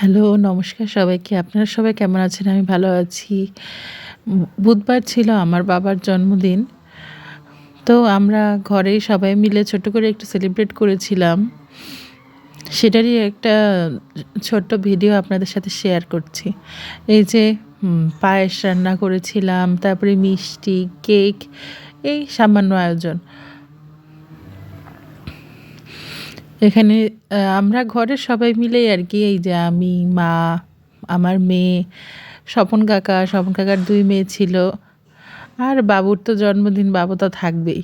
Hello, নমস্কার সবাইকে। আপনারা সবাই কেমন আছেন? আমি ভালো আছি। বুধবার ছিল আমার বাবার জন্মদিন। তো আমরা ঘরেই সবাই মিলে ছোট করে একটু সেলিব্রেট করেছিলাম। সেটারই একটা ছোট্ট ভিডিও আপনাদের সাথে শেয়ার করছি। এই যে পায়েস রান্না করেছিলাম, তারপরে মিষ্টি কেক এই সামান্য আয়োজন। এখানে আমরা ঘরের সবাই মিলেই আর কি, এই যে আমি, মা, আমার মেয়ে, স্বপন কাকা, স্বপন কাকার দুই মেয়ে ছিল। আর বাবুর তো জন্মদিন, বাবু তো থাকবেই।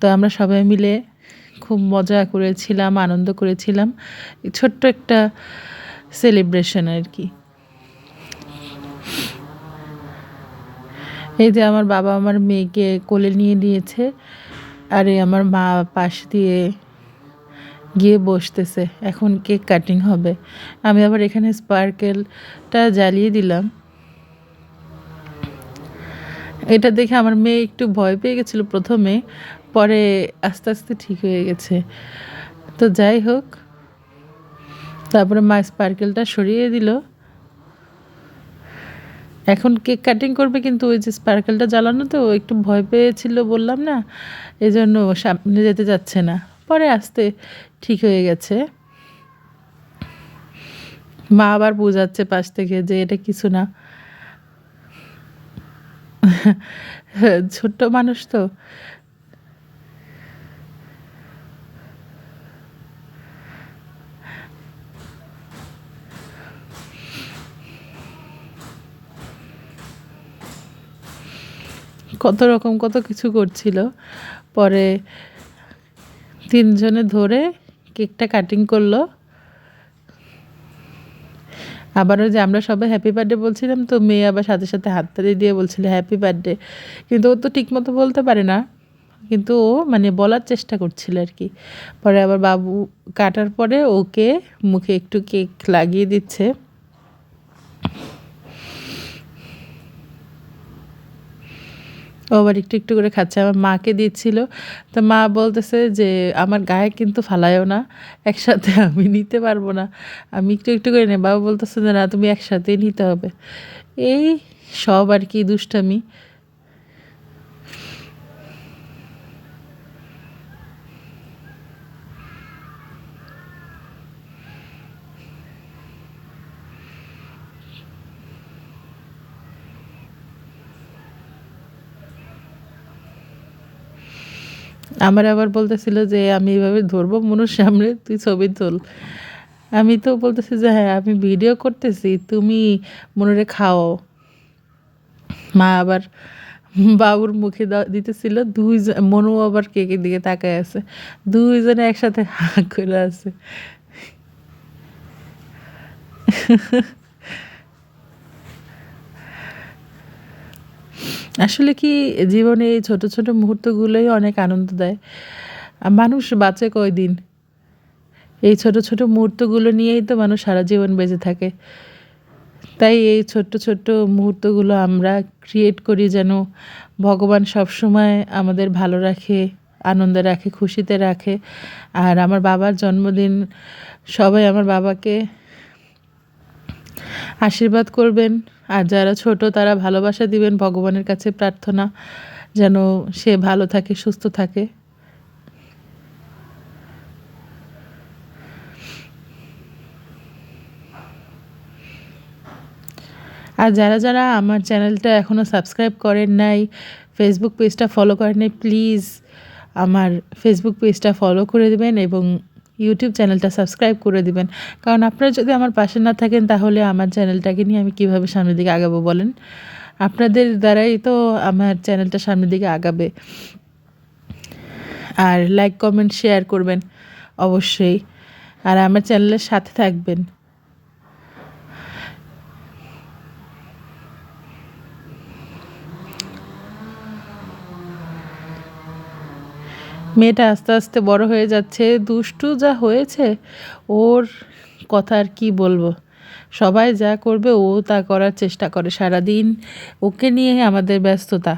তো আমরা সবাই মিলে খুব মজা করেছিলাম, আনন্দ করেছিলাম। ছোট্ট একটা সেলিব্রেশন আর কি। এই যে আমার বাবা আমার মেয়েকে কোলে নিয়ে নিয়েছে। আর এই আমার মা পাশ দিয়ে গিয়ে বসতেছে, এখন কেক কাটিং হবে। আমি আবার এখানে স্পার্কেলটা জ্বালিয়ে দিলাম। এটা দেখে আমার মেয়ে একটু ভয় পেয়ে গেছিল প্রথমে, পরে আস্তে আস্তে ঠিক হয়ে গেছে। তো যাই হোক, তারপরে মা স্পার্কেলটা সরিয়ে দিল। এখন কেক কাটিং করবে কিন্তু ওই যে স্পার্কেলটা জ্বালানো তো একটু ভয় পেয়েছিল বললাম না এই জন্য সামনে যেতে যাচ্ছে না। পরে আস্তে ঠিক হয়ে গেছে। মা আবার বোঝাচ্ছে পাশ থেকে যে এটা কিছু না। ছোট্ট মানুষ তো। কত রকম কত কিছু করছিল। পরে তিনজনে ধরে কেকটা কাটিং করল। আবারও যে আমরা সবাই হ্যাপি বার্থডে বলছিলাম তো মেয়ে আবার সাথে সাথে হাত হাততালি দিয়ে বলছিল হ্যাপি বার্থডে কিন্তু ও তো ঠিকমতো বলতে পারে না। কিন্তু ও মানে বলার চেষ্টা করছিল আর কি। পরে আবার বাবু কাটার পরে ওকে মুখে একটু কেক লাগিয়ে দিচ্ছে। ও আবার একটু একটু করে খাচ্ছে, আমার মাকে দিচ্ছিল। তো মা বলতেছে যে, আমার গায়ে কিন্তু ফালায়ও না, একসাথে আমি নিতে পারব না, আমি একটু একটু করে নেই বাবা বলতেছে যে, না, তুমি একসাথেই নিতে হবে। এই সব আর কি দুষ্টামি। আমার আবার বলতেছিল যে, আমি এভাবে ধরবো মনুর সামনে, তুই ছবি তোল। আমি তো বলতেছি যে হ্যাঁ আমি ভিডিও করতেছি, তুমি মনুরে খাও। মা আবার বাবুর মুখে দিতেছিল, দুইজন, মনু আবার কেকের দিকে তাকায় আছে, দুইজনে একসাথে হা করে আছে। আসলে কি জীবনে এই ছোট ছোট মুহূর্তগুলোই অনেক আনন্দ দেয়? মানুষ বাঁচে কয়দিন? এই ছোট ছোট মুহূর্তগুলো নিয়েই তো মানুষ সারা জীবন বেঁচে থাকে। তাই এই ছোট্ট ছোট্ট মুহূর্তগুলো আমরা ক্রিয়েট করি যেন ভগবান সবসময় আমাদের ভালো রাখে, আনন্দে রাখে, খুশিতে রাখে। আর আমার বাবার জন্মদিন, সবাই আমার বাবাকে আশীর্বাদ করবেন। আর যারা ছোট, তারা ভালোবাসা দিবেন, ভগবানের কাছে প্রার্থনা যেন সে ভালো থাকে, সুস্থ থাকে। আর যারা যারা আমার চ্যানেলটা এখনও সাবস্ক্রাইব করেন নাই ফেসবুক পেজটা ফলো করেন নাই প্লিজ আমার ফেসবুক পেজটা ফলো করে দেবেন এবং ইউটিউব চ্যানেলটা সাবস্ক্রাইব করে দিবেন। কারণ আপনারা যদি আমার পাশে না থাকেন, তাহলে আমার চ্যানেলটাকে নিয়ে আমি কীভাবে সামনের দিকে আগাবো বলেন? আপনাদের দ্বারাই তো আমার চ্যানেলটা সামনের দিকে আগাবে। আর লাইক কমেন্ট শেয়ার করবেন অবশ্যই। আর আমার চ্যানেলের সাথে থাকবেন। মেয়েটা আস্তে আস্তে বড় হয়ে যাচ্ছে। দুষ্টু যা হয়েছে, ওর কথা আর কি বলব? সবাই যা করবে, ও তা করার চেষ্টা করে সারাদিন। ওকে নিয়ে আমাদের ব্যস্ততা।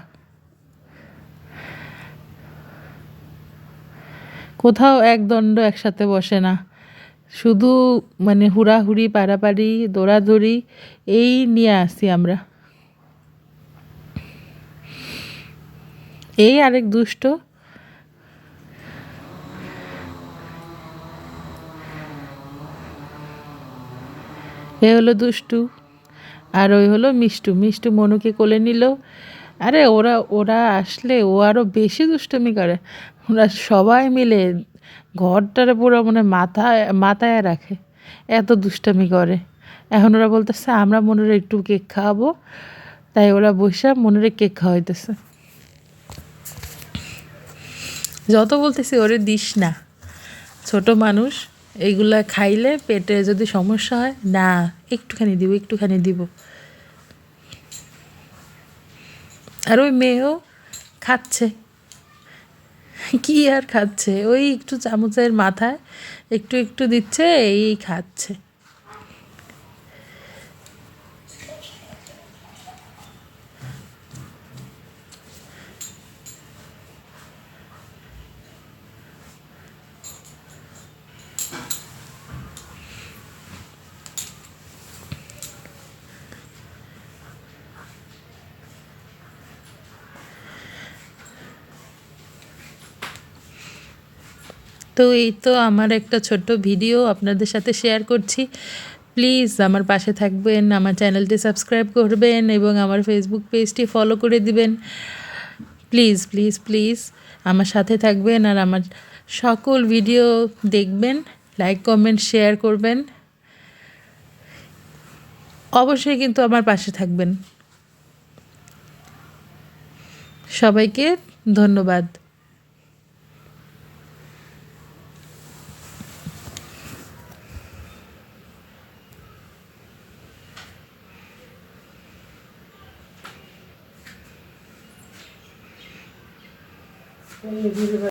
কোথাও এক দণ্ড একসাথে বসে না। শুধু মানে হুড়াহুড়ি পাড়াপাড়ি দৌড়াদৌড়ি, এই নিয়ে আসি আমরা। এই আরেক দুষ্ট এ হলো দুষ্টু, আর ওই হলো মিষ্টু। মিষ্টু মনুকে কোলে নিল। আরে ওরা ওরা আসলে ও আরও বেশি দুষ্টুমি করে। ওরা সবাই মিলে ঘরটারে পুরো মানে মাথায় মাথায় রাখে। এত দুষ্টামি করে। এখন ওরা বলতেছে, আমরা মনের একটু কেক খাওয়াবো। তাই ওরা বসে মনের কেক খাওয়াইতেছে। যত বলতেছি, ওরে দিস না। ছোট মানুষ এইগুলা খাইলে পেটে যদি সমস্যা হয়, না, একটুখানি দিব একটুখানি দিব। আর ওই মেয়েও খাচ্ছে। কি আর খাচ্ছে? ওই একটু চামচের মাথায় একটু একটু দিচ্ছে, এই খাচ্ছে। তো এই তো আমার একটা ছোট্ট ভিডিও আপনাদের সাথে শেয়ার করছি। প্লিজ আমার পাশে থাকবেন, আমার চ্যানেলটি সাবস্ক্রাইব করবেন এবং আমার ফেসবুক পেজটি ফলো করে দিবেন। প্লিজ প্লিজ প্লিজ আমার সাথে থাকবেন আর আমার সকল ভিডিও দেখবেন লাইক কমেন্ট শেয়ার করবেন। অবশ্যই কিন্তু আমার পাশে থাকবেন। সবাইকে ধন্যবাদ। 工业机器人